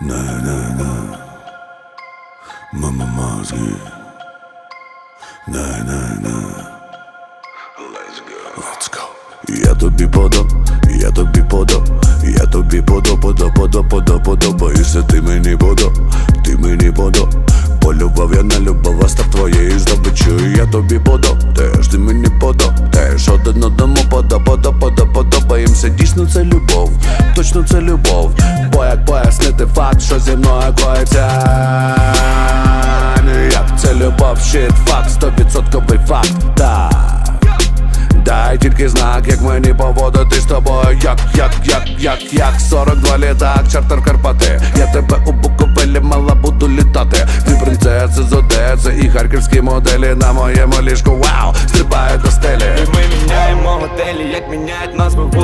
На-на-на Мама мозги. На-на-на Let's go. Let's go. Я тобі подо, я тобі подо, я тобі подо, подо, подо, подо, подобаєшся ти мені подо, ти мені подо. Полюбав я на любов, став твоєю здобиччю. Я тобі подо, теж ти мені подо, теж один одному подо, подо, подо, подобаємося. Дійсно це любов, точно це любов. Бо як пояснити факт, що зі мною коїться. Як це любов, щит, факт, стовідсотковий факт, так Дай тільки знак, як мені поводити з тобою, як, як, як, як, як? 42 літак, чартер Карпати. Я тебе у Буковелі мала буду літати. Дві принцеси з Одеси і харківські моделі на моєму ліжку. Вау, стрибають до стелі. Ми міняємо готелі, як міняють нас вулиці